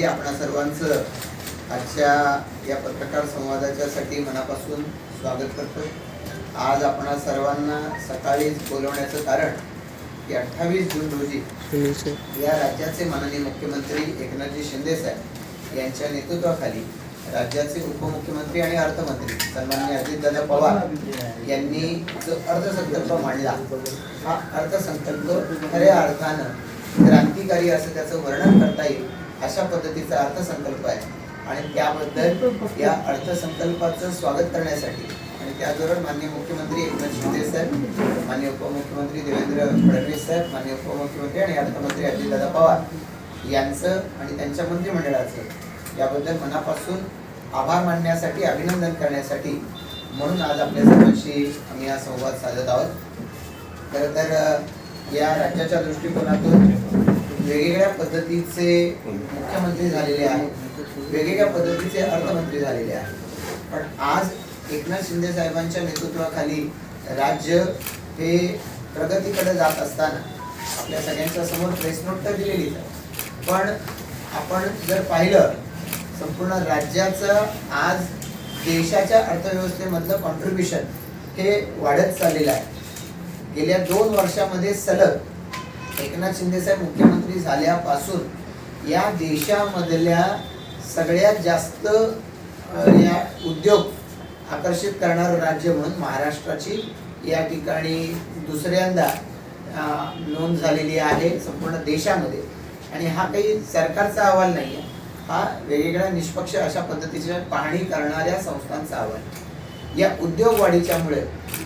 आधी आपणा सर्वांचं आजच्या या पत्रकार संवादाच्यासाठी मनापासून स्वागत करतो आज आपणा सर्वांना सकाळीच बोलवण्याचं कारण की अठ्ठावीस जून रोजी या राज्याचे माननीय मुख्यमंत्री एकनाथजी शिंदे साहेब यांच्या नेतृत्वाखाली राज्याचे उपमुख्यमंत्री आणि अर्थमंत्री सन्माननीय अजितदादा पवार यांनी जो अर्थसंकल्प मांडला हा अर्थसंकल्प खऱ्या अर्थानं क्रांतिकारी असं त्याचं वर्णन करता येईल. अशा पद्धतीचा अर्थसंकल्प आहे. आणि त्याबद्दल या अर्थसंकल्पाचं स्वागत करण्यासाठी आणि त्याचबरोबर माननीय मुख्यमंत्री एकनाथ शिंदे साहेब माननीय उपमुख्यमंत्री देवेंद्र फडणवीस साहेब माननीय उपमुख्यमंत्री आणि अर्थमंत्री अजितदादा पवार यांचं आणि त्यांच्या मंत्रिमंडळाचं याबद्दल मनापासून आभार मानण्यासाठी अभिनंदन करण्यासाठी म्हणून आज आपल्या सर्वांशी आम्ही हा संवाद साधत आहोत. खरं तर या राज्याच्या दृष्टिकोनातून वेगवेगळ्या पद्धतीचे मुख्यमंत्री झालेले आहेत वेगवेगळ्या पद्धतीचे अर्थमंत्री झालेले आहेत. पण आज एकनाथ शिंदे साहेबांच्या नेतृत्वाखाली राज्य हे प्रगतीकडे जात असताना आपल्या सगळ्यांच्या समोर प्रेस नोट तर दिलेलीच आहे. पण आपण जर पाहिलं संपूर्ण राज्याचं आज देशाच्या अर्थव्यवस्थेमधलं कॉन्ट्रीब्युशन हे वाढत चाललेलं आहे. गेल्या दोन वर्षामध्ये सलग एकनाथ शिंदे साहेब मुख्यमंत्री झाल्यापासून या देशामधल्या सगळ्यात जास्त या उद्योग आकर्षित करणारं राज्य म्हणून महाराष्ट्राची या ठिकाणी दुसऱ्यांदा नोंद झालेली आहे संपूर्ण देशामध्ये. आणि हा काही सरकारचा अहवाल नाही आहे. हा वेगवेगळ्या निष्पक्ष अशा पद्धतीच्या पाहणी करणाऱ्या संस्थांचा अहवाल आहे. या उद्योग वाढीच्यामुळे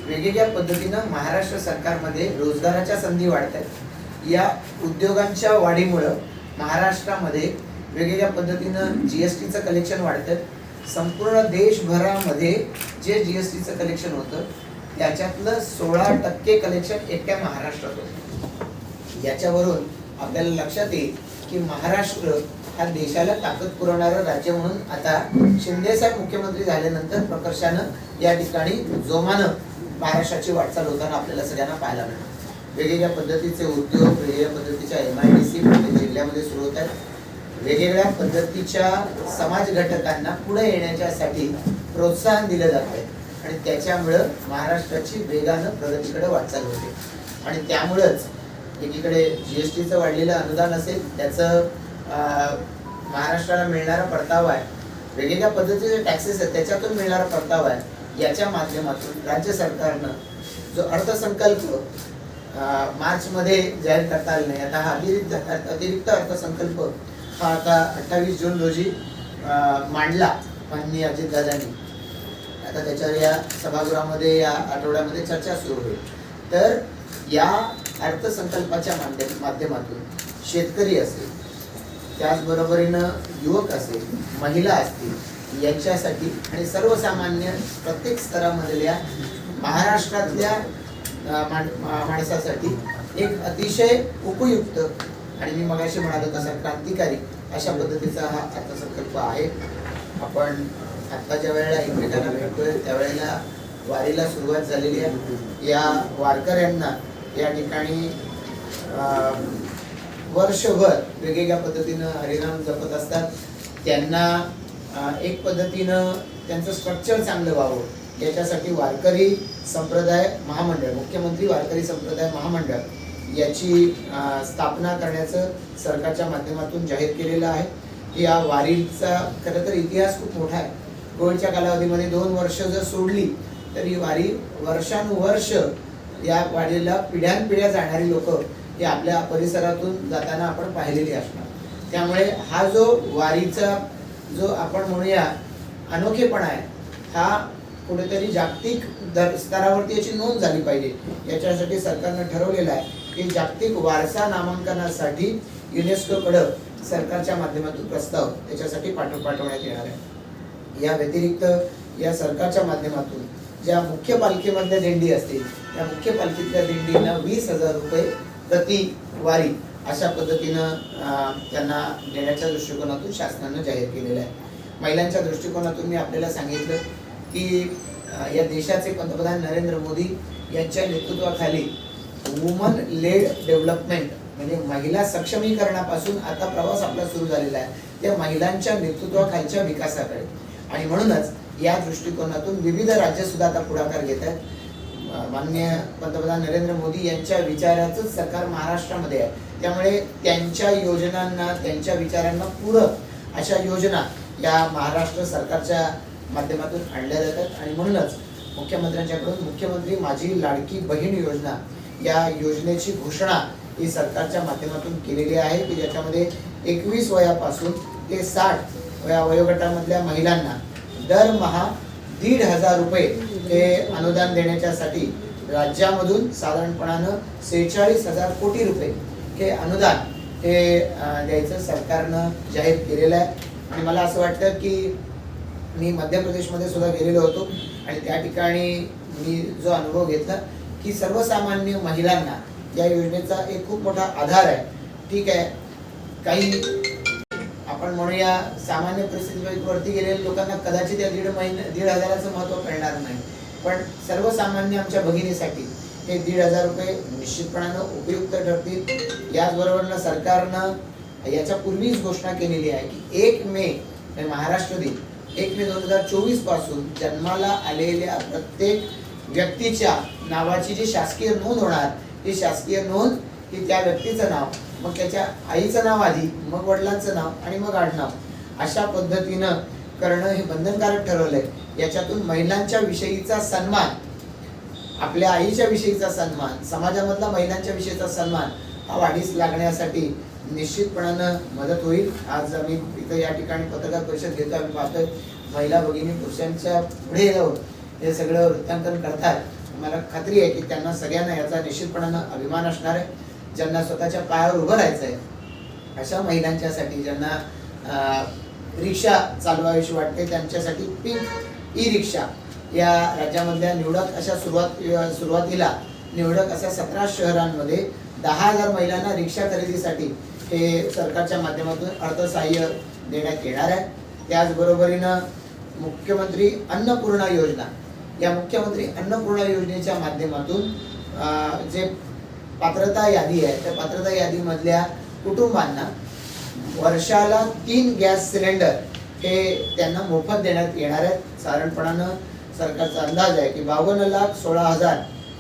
वेगवेगळ्या पद्धतीनं महाराष्ट्र सरकारमध्ये रोजगाराच्या संधी वाढत आहेत या उद्योगांच्या वाढीमुळं महाराष्ट्रामध्ये वेगवेगळ्या पद्धतीनं जी एस टीचं कलेक्शन वाढतं. संपूर्ण देशभरामध्ये जे जी एस टीचं कलेक्शन होतं त्याच्यातलं सोळा टक्के कलेक्शन एकट्या महाराष्ट्रात होतं. याच्यावरून आपल्याला लक्षात येईल की महाराष्ट्र हा देशाला ताकद पुरवणारं राज्य म्हणून आता शिंदेसाहेब मुख्यमंत्री झाल्यानंतर प्रकर्षानं या ठिकाणी जोमानं महाराष्ट्राची वाटचाल होताना आपल्याला सगळ्यांना पाहायला मिळतं. वेगवेगळ्या पद्धतीचे उद्योग वेगवेगळ्या पद्धतीच्या एम आय डी सी प्रत्येक जिल्ह्यामध्ये सुरू होत आहेत. वेगवेगळ्या पद्धतीच्या समाज घटकांना पुढे येण्याच्यासाठी प्रोत्साहन दिलं जात आहे. आणि त्याच्यामुळं महाराष्ट्राची वेगानं प्रगतीकडे वाटचाल होते. आणि त्यामुळंच एकीकडे जी एस टीचं वाढलेलं अनुदान असेल त्याचं महाराष्ट्राला मिळणारा परतावा आहे. वेगवेगळ्या पद्धतीचे टॅक्सेस आहेत त्याच्यातून मिळणारा परतावा आहे. याच्या माध्यमातून राज्य सरकारनं जो अर्थसंकल्प मार्चमध्ये जाहीर करता आले नाही. आता हा अतिरिक्त अतिरिक्त अर्थसंकल्प हा आता अठ्ठावीस जून रोजी मांडला माननीय अजितदादांनी. आता त्याच्यावर या सभागृहामध्ये या आठवड्यामध्ये चर्चा सुरू होईल. तर या अर्थसंकल्पाच्या माध्यम माध्यमातून शेतकरी असेल त्याचबरोबरीनं युवक असेल महिला असतील यांच्यासाठी आणि सर्वसामान्य प्रत्येक स्तरामधल्या महाराष्ट्रातल्या माणसासाठी एक अतिशय उपयुक्त आणि मी मगाशी म्हणालो तसा क्रांतिकारी अशा पद्धतीचा हा अर्थसंकल्प आहे. आपण आत्ता ज्या वेळेला एकमेकांना भेटतोय त्यावेळेला वारीला सुरुवात झालेली आहे. या वारकऱ्यांना या ठिकाणी वर्षभर वेगवेगळ्या पद्धतीनं हरिनाम जपत असतात. त्यांना एक पद्धतीनं त्यांचं स्ट्रक्चर चांगलं व्हावं. याच्यासाठी वारकरी संप्रदाय महामंडळ मुख्यमंत्री वारकरी संप्रदाय महामंडळ याची स्थापना करण्याचं सरकारच्या माध्यमातून जाहीर केलेलं आहे. या वारीचा खरं तर इतिहास खूप मोठा आहे. कोविडच्या कालावधीमध्ये दोन वर्ष जर सोडली तर ही वारी वर्षानुवर्ष या वारीला पिढ्यानपिढ्या जाणारी लोक हे आपल्या परिसरातून जाताना आपण पाहिलेली असणार. त्यामुळे हा जो वारीचा जो आपण म्हणूया अनोखेपणा आहे हा कुठेतरी जागतिक दर स्तरावरती याची नोंद झाली पाहिजे. याच्यासाठी सरकारनं ठरवलेलं आहे की जागतिक वारसा नामांकनासाठी युनेस्कोकडं सरकारच्या माध्यमातून प्रस्ताव त्याच्यासाठी पाठव पाठवण्यात येणार आहे. या व्यतिरिक्त या सरकारच्या माध्यमातून ज्या मुख्य पालखीमधल्या दिंडी असतील त्या मुख्य पालखीतल्या दिंडींना वीस हजार रुपये प्रति वारी अशा पद्धतीनं त्यांना देण्याच्या दृष्टिकोनातून शासनानं जाहीर केलेलं आहे. महिलांच्या दृष्टिकोनातून मी आपल्याला सांगितलं की या देशाचे पंतप्रधान नरेंद्र मोदी यांच्या नेतृत्वाखाली वुमन लेड डेव्हलपमेंट म्हणजे महिला सक्षमीकरणापासून आता प्रवास आपला सुरू झालेला आहे त्या महिलांच्या नेतृत्वाखालच्या विकासाकडे. आणि म्हणूनच या दृष्टिकोनातून विविध राज्य सुद्धा आता पुढाकार घेत आहेत. माननीय पंतप्रधान नरेंद्र मोदी यांच्या विचाराचं सरकार महाराष्ट्रामध्ये आहे. त्यामुळे त्यांच्या योजनांना त्यांच्या विचारांना पूरक अशा योजना या महाराष्ट्र सरकारच्या माध्यमातून आणल्या जातात. आणि म्हणूनच मुख्यमंत्र्यांच्याकडून मुख्यमंत्री माझी लाडकी बहीण योजना या योजनेची घोषणा ही सरकारच्या माध्यमातून केलेली आहे की ज्याच्यामध्ये एकवीस वयापासून ते साठ वया वयोगटामधल्या महिलांना दरमहा दीड हजार रुपये हे अनुदान देण्याच्यासाठी राज्यामधून साधारणपणानं सेहेचाळीस हजार कोटी रुपये हे अनुदान हे द्यायचं सरकारनं जाहीर केलेलं आहे. आणि मला असं वाटतं की मी मध्य प्रदेशमध्ये सुद्धा गेलेलो होतो. आणि त्या ठिकाणी मी जो अनुभव घेतला की सर्वसामान्य महिलांना या योजनेचा एक खूप मोठा आधार आहे. ठीक आहे. काही आपण म्हणूया सामान्य परिस्थितीवरती गेलेल्या लोकांना कदाचित या दीड महिने दीड हजाराचं महत्त्व कळणार नाही. पण सर्वसामान्य आमच्या भगिनीसाठी हे दीड हजार रुपये निश्चितपणानं उपयुक्त ठरतील. याचबरोबरनं सरकारनं याच्या पूर्वीच घोषणा केलेली आहे की एक मे महाराष्ट्र दिन एक मे दोन हजार चोवीसपासून जन्माला आलेल्या प्रत्येक व्यक्तीच्या नावाची जी शासकीय नोंद होणार ती शासकीय नोंद ही त्या व्यक्तीचं नाव मग त्याच्या आईचं नाव आधी मग वडिलांचं नाव आणि मग आडनाव. अशा पद्धतीनं करणं हे बंधनकारक ठरवलंय. याच्यातून महिलांच्या विषयीचा सन्मान आपल्या आईच्या विषयीचा सन्मान समाजामधला महिलांच्या विषयीचा सन्मान हा वाढीस लागण्यासाठी निश्चितपणानं मदत होईल. आज आम्ही इथं या ठिकाणी पत्रकार परिषद घेतो. आम्ही पाहतोय महिला भगिनी पुरुषांच्या पुढे जाऊन हे सगळं वृत्तांकन करतात. मला खात्री आहे की त्यांना सगळ्यांना याचा निश्चितपणानं अभिमान असणार आहे. ज्यांना स्वतःच्या पायावर उभं राहायचं आहे अशा महिलांच्यासाठी ज्यांना रिक्षा चालवावीशी वाटते त्यांच्यासाठी पिंक ई रिक्षा या राज्यामधल्या निवडक अशा सुरुवात सुरुवातीला निवडक अशा सतरा शहरांमध्ये दहा हजार महिलांना रिक्षा खरेदीसाठी हे सरकारच्या माध्यमातून अर्थसहाय्य देण्यात येणार आहे. त्याचबरोबरीनं मुख्यमंत्री अन्नपूर्णा योजना या मुख्यमंत्री अन्नपूर्णा योजनेच्या माध्यमातून जे पात्रता यादी आहे त्या पात्रता यादीमधल्या कुटुंबांना वर्षाला तीन गॅस सिलेंडर हे त्यांना मोफत देण्यात येणार आहेत. साधारणपणानं सरकारचा अंदाज आहे की बावन्न लाख सोळा हजार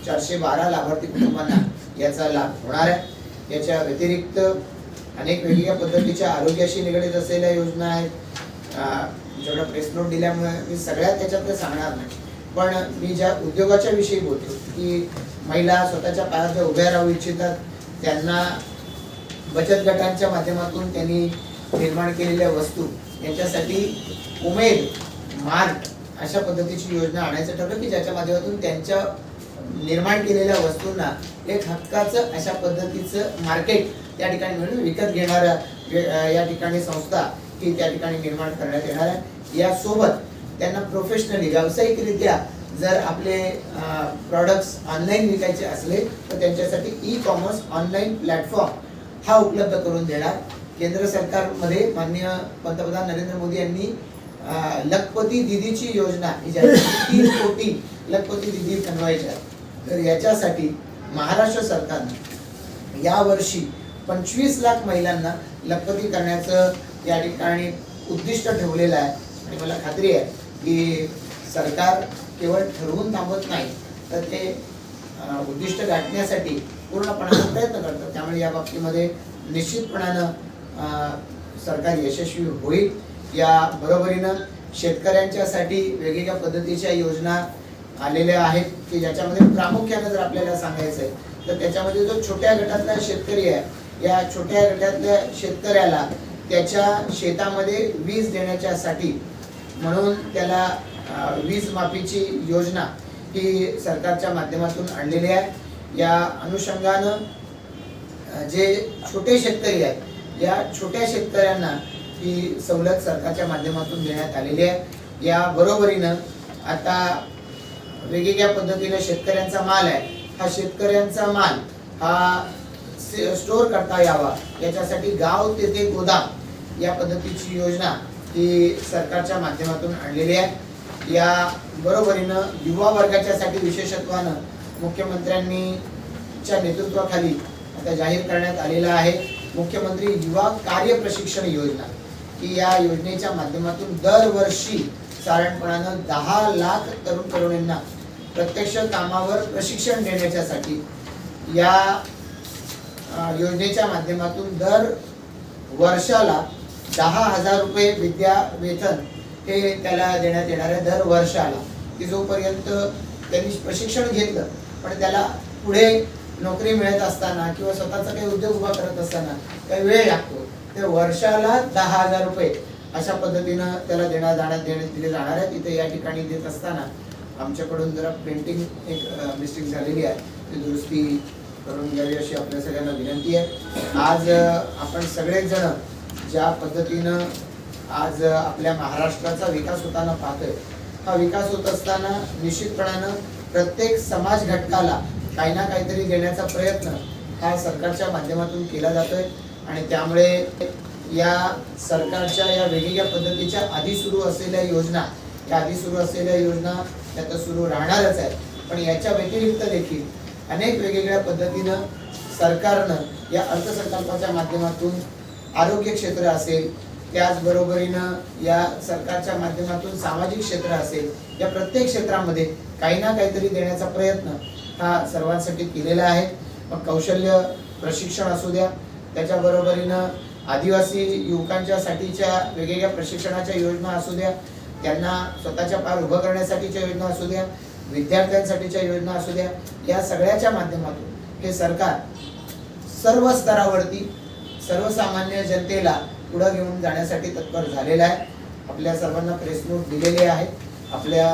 चारशे बारा लाभार्थी कुटुंबांना याचा लाभ होणार आहे. याच्या व्यतिरिक्त अनेक वेगवेगळ्या पद्धतीच्या आरोग्याशी निगडीत असलेल्या योजना आहेत. जेवढा प्रेस नोट दिल्यामुळे मी सगळ्यात त्याच्यातलं सांगणार नाही. पण मी ज्या उद्योगाच्या विषयी बोलतो की महिला स्वतःच्या पायावर उभ्या राहू इच्छितात त्यांना बचत गटांच्या माध्यमातून त्यांनी निर्माण केलेल्या वस्तू यांच्यासाठी उमेद मार्ग अशा पद्धतीची योजना आणायचं ठरलं की ज्याच्या माध्यमातून त्यांच्या निर्माण केलेल्या वस्तूंना एक हक्काचं अशा पद्धतीचं मार्केट त्या ठिकाणी मिळून विकत घेणाऱ्या या ठिकाणी संस्था ही त्या ठिकाणी निर्माण करण्यात येणार आहे. यासोबत त्यांना प्रोफेशनली व्यावसायिकरित्या जर आपले प्रॉडक्ट्स ऑनलाईन विकायचे असले तर त्यांच्यासाठी ई कॉमर्स ऑनलाईन प्लॅटफॉर्म हा उपलब्ध करून देणार. केंद्र सरकारमध्ये माननीय पंतप्रधान नरेंद्र मोदी यांनी लखपती दिदीची योजना ही तीन कोटी लखपती दिदी बनवायच्या तर याच्यासाठी महाराष्ट्र सरकारनं यावर्षी पंचवीस लाख महिलांना लखपती करण्याचं या ठिकाणी उद्दिष्ट ठेवलेलं आहे. आणि मला खात्री आहे की सरकार केवळ ठरवून थांबत नाही तर ते उद्दिष्ट गाठण्यासाठी पूर्णपणाने प्रयत्न करतात. त्यामुळे या बाबतीमध्ये निश्चितपणानं अं, सरकार यशस्वी होईल. या बरोबरीनं शेतकऱ्यांच्यासाठी वेगवेगळ्या पद्धतीच्या योजना आलेल्या आहेत की ज्याच्यामध्ये प्रामुख्यानं जर आपल्याला सांगायचं आहे तर त्याच्यामध्ये जो छोट्या गटातला शेतकरी आहे या छोट्या गटातल्या शेतकऱ्याला त्याच्या शेतामध्ये वीज देण्याच्यासाठी म्हणून त्याला वीज माफीची योजना ही सरकारच्या माध्यमातून आणलेली आहे. या अनुषंगानं जे छोटे शेतकरी आहेत या छोट्या शेतकऱ्यांना ही सवलत सरकारच्या माध्यमातून देण्यात आलेली आहे. या बरोबरीनं आता वेगवेगळ्या पद्धतीनं शेतकऱ्यांचा माल आहे. हा शेतकऱ्यांचा माल हा स्टोअर करता यावा. याच्यासाठी गाव तेथे गोदाम या पद्धतीची योजना ही सरकारच्या माध्यमातून आणलेली आहे. या बरोबरीनं युवा वर्गाच्यासाठी विशेषत्वानं मुख्यमंत्र्यांनी च्या नेतृत्वाखाली आता जाहीर करण्यात आलेला आहे. मुख्यमंत्री युवा कार्य प्रशिक्षण योजना. की या योजनेच्या माध्यमातून दरवर्षी साधारणपणानं दहा लाख तरुण तरुणींना प्रत्यक्ष कामावर प्रशिक्षण देण्याच्यासाठी या योजनेच्या माध्यमातून दर वर्षाला दहा हजार रुपये विद्या वेतन हे त्याला देण्यात येणार आहे दर वर्षाला. की जोपर्यंत त्यांनी प्रशिक्षण घेतलं पण त्याला पुढे नोकरी मिळत असताना किंवा स्वतःचा काही उद्योग उभा करत असताना काही वेळ लागतो ते वर्षाला दहा हजार रुपये अशा पद्धतीनं त्याला देण्यात जाण्यात देण्यात दिले जाणार आहे तिथे या ठिकाणी देत असताना आमच्याकडून जरा पेंटिंग एक मिस्टेक झालेली आहे. ती दुरुस्ती करून घ्यावी अशी आपल्या सगळ्यांना विनंती आहे. आज आपण सगळेच जण ज्या पद्धतीनं आज आपल्या महाराष्ट्राचा विकास होताना पाहतोय हा विकास होत असताना निश्चितपणानं प्रत्येक समाज घटकाला काही ना काहीतरी देण्याचा प्रयत्न हा सरकारच्या माध्यमातून केला जातोय. आणि त्यामुळे या सरकारच्या या वेगवेगळ्या पद्धतीच्या आधी सुरू असलेल्या योजना या आधी सुरू असलेल्या योजना त्या तर सुरू राहणारच आहेत. पण याच्या व्यतिरिक्त देखील अनेक वेगवेगळ्या पद्धतीनं सरकारनं या अर्थसंकल्पाच्या माध्यमातून आरोग्य क्षेत्र असेल त्याचबरोबरीनं या सरकारच्या माध्यमातून सामाजिक क्षेत्र असेल या प्रत्येक क्षेत्रामध्ये काही ना काहीतरी देण्याचा प्रयत्न हा सर्वांसाठी केलेला आहे. मग कौशल्य प्रशिक्षण असू द्या त्याच्याबरोबरीनं आदिवासी युवकांच्यासाठीच्या वेगवेगळ्या प्रशिक्षणाच्या योजना असू द्या त्यांना स्वतःच्या पार उभं करण्यासाठीच्या योजना असू द्या विद्यार्थ्यांसाठीच्या योजना असू द्या या सगळ्याच्या माध्यमातून हे सरकार सर्व स्तरावरती सर्वसामान्य जनतेला पुढं घेऊन जाण्यासाठी तत्पर झालेलं आहे. आपल्या सर्वांना प्रेस नोट दिलेले आहे आपल्या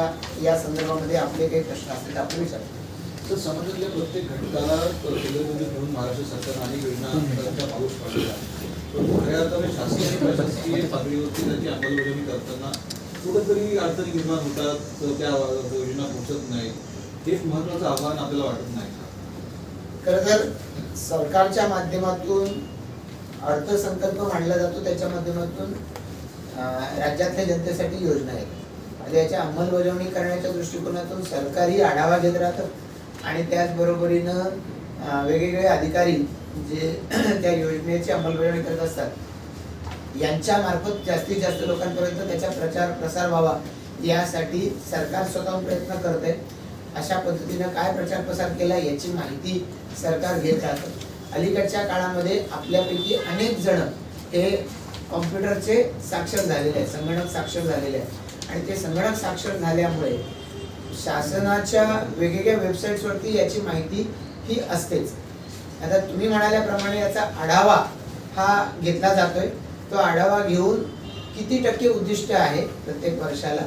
या संदर्भामध्ये आपले काही प्रश्न असतील तर आपण विचारू. तर समाजातल्या प्रत्येक घटकाला केंद्रबिंदू घेऊन महाराष्ट्र सरकार अनेक योजना पाऊस पडलेला आहे. खऱ्या अर्थाने शासकीय प्रशासकीय पातळीवरती त्याची अंमलबजावणी करताना कुठंतरी अडचणी निर्माण होतात त्या योजना पोहोचत नाही हे महत्वाचं आव्हान आपल्याला वाटत नाही. खरं तर सरकारच्या माध्यमातून अर्थसंकल्प मांडला जातो त्याच्या माध्यमातून राज्यातल्या जनतेसाठी योजना आहेत. आणि याची अंमलबजावणी करण्याच्या दृष्टिकोनातून सरकारही आढावा घेत राहतं. आणि त्याचबरोबरीनं वेगवेगळे अधिकारी जे त्या योजनेची अंमलबजावणी करत असतात यांच्या मार्फत जास्तीत जास्त लोकांपर्यंत त्याचा प्रचार प्रसार व्हावा यासाठी सरकार स्वतःहून प्रयत्न करत. आहे अशा पद्धतीनं काय प्रचार प्रसार केला याची माहिती सरकार घेत राहतं. अलीकडच्या काळामध्ये आपल्यापैकी अनेक जण हे कॉम्प्युटरचे साक्षर झालेले आहेत संगणक साक्षर झालेले आहेत. आणि ते संगणक साक्षर झाल्यामुळे शासनाच्या वेगवेगळ्या वेबसाईट्सवरती याची माहिती ही असतेच. आता तुम्ही म्हणाल्याप्रमाणे याचा आढावा हा घेतला जातोय. तो आढावा घेऊन किती टक्के उद्दिष्ट आहे प्रत्येक वर्षाला?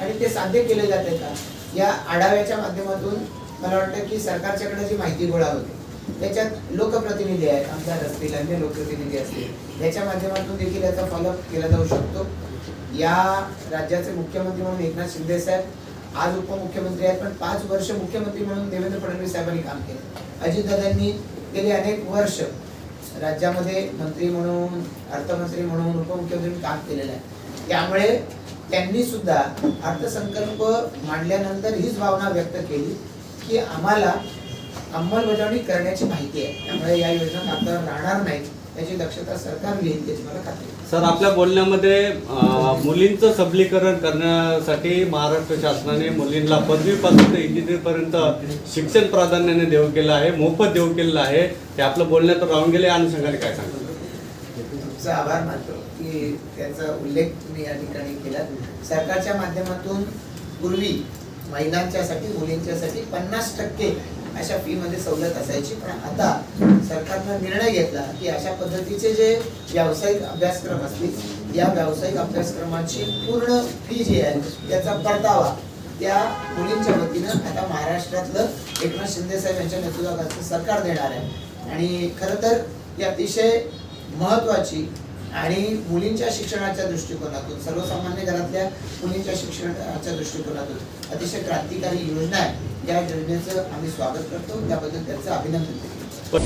आणि ते साध्य केले जाते का? या आढाव्याच्या माध्यमातून मला वाटतं की सरकारच्याकडे जी माहिती गोळा होते त्याच्यात लोकप्रतिनिधी आहेत आमदार असतील अन्य लोकप्रतिनिधी असतील याच्या माध्यमातून देखील याचा फॉलोअप केला जाऊ शकतो. या राज्याचे मुख्यमंत्री म्हणून एकनाथ शिंदे साहेब आज उपमुख्यमंत्री आहेत पण पाच वर्ष मुख्यमंत्री म्हणून देवेंद्र फडणवीस साहेबांनी काम केलं. अजितदादांनी गेले अनेक वर्ष राज्यामध्ये मंत्री म्हणून अर्थमंत्री म्हणून उपमुख्यमंत्री काम केलेलं आहे. त्यामुळे त्यांनी सुद्धा अर्थसंकल्प मांडल्यानंतर हीच भावना व्यक्त केली की आम्हाला अंमलबजावणी करण्याची माहिती आहे. त्यामुळे या योजना कागदावर राहणार नाहीत त्याची दक्षता सरकार घेईल त्याची मला खात्री सर आपल्या बोलण्यामध्ये मुलींचं सबलीकरण करण्यासाठी महाराष्ट्र शासनाने मुलींना पदवीपासून ते इंजिनिअरपर्यंत शिक्षण प्राधान्याने देऊ केलं आहे मोफत देऊ केलेलं आहे. ते आपलं बोलण्यात राहून गेले. अनुषंगाने काय सांगतो तुमचा आभार मानतो की त्याचा उल्लेख तुम्ही या ठिकाणी केला सरकारच्या माध्यमातून पूर्वी महिलांच्यासाठी मुलींच्यासाठी पन्नास टक्के अशा फी मध्ये सवलत असायची. पण आता सरकारनं निर्णय घेतला की अशा पद्धतीचे जे व्यावसायिक अभ्यासक्रम असतील या व्यावसायिक अभ्यासक्रमाची पूर्ण फी जी आहे त्याचा परतावा त्या मुलींच्या वतीनं आता महाराष्ट्रातलं एकनाथ शिंदे साहेब यांच्या नेतृत्वाखालचं सरकार देणार आहे. आणि खरं तर ही अतिशय महत्वाची आणि मुलींच्या शिक्षणाच्या दृष्टिकोनातून सर्वसामान्य घरातल्या मुलींच्या शिक्षणाच्या दृष्टिकोनातून अतिशय क्रांतिकारी योजना आहे. या योजनेचं आम्ही स्वागत करतो. त्याबद्दल त्यांचं अभिनंदन. पण